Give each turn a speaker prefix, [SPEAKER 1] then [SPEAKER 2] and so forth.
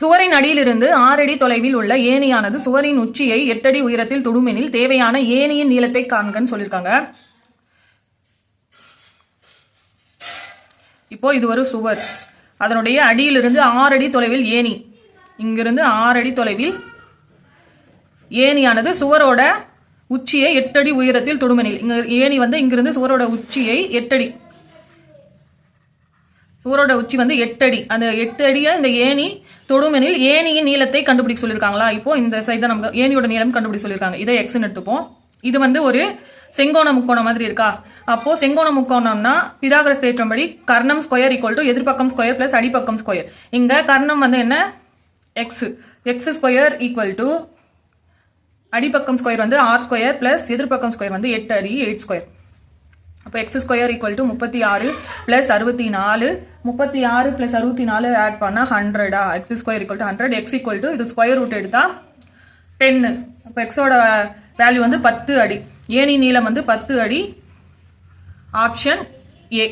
[SPEAKER 1] சுவரின் அடியிலிருந்து ஆறடி தொலைவில் உள்ள ஏணியானது சுவரின் உச்சியை எட்டடி உயரத்தில் தொடுமெனில் தேவையான ஏணியின் நீளத்தை காண்கன்னு சொல்லியிருக்காங்க. இப்போ இது ஒரு சுவர். அதனுடைய அடியிலிருந்து ஆறடி தொலைவில் ஏணி. இங்கிருந்து ஆறடி தொலைவில் ஏணியானது சுவரோட உச்சியை எட்டடி உயரத்தில் தொடுமெனில். இங்க ஏணி வந்து இங்கிருந்து சுவரோட உச்சியை எட்டடி சுவரோட உச்சி வந்து எட்டடி. அந்த எட்டு அடியை இந்த ஏணி தொடுமெனில் ஏணியின் நீளத்தை கண்டுபிடிக்க சொல்லியிருக்காங்களா? இப்போ இந்த சைடு தான் நமக்கு ஏணியோட நீளம் கண்டுபிடிக்க சொல்லியிருக்காங்க. இதை எக்ஸ்ன்னு எடுத்துப்போம். இது வந்து ஒரு செங்கோண முக்கோணம் மாதிரி இருக்கா? அப்போ செங்கோண முக்கோணம்னா பிதாகரஸ் தேற்றம்படி கர்ணம் ஸ்கொயர் ஈக்குவல் டு எதிர்பக்கம் ஸ்கொயர் பிளஸ் அடிப்பக்கம் ஸ்கொயர் இங்க கர்ணம் வந்து என்ன? X x square equal to அடிப்பக்கம் square வந்து ஆர் ஸ்கொயர் பிளஸ் எதிர்பக்கம் ஸ்கொயர் வந்து எட்டு அடி எயிட் ஸ்கொயர் அப்போ எக்ஸ் ஸ்கொயர் ஈக்குவல் டு முப்பத்தி ஆறு ப்ளஸ் அறுபத்தி நாலு முப்பத்தி ஆறு ப்ளஸ் அறுபத்தி நாலு ஆட் பண்ணால் ஹண்ட்ரடா x square equal to hundred x equal to இது ஸ்கொயர் ரூட் எடுத்தால் டென்னு அப்போ எக்ஸோட வேல்யூ வந்து பத்து அடி. ஏணி நீளம் வந்து பத்து அடி. Option A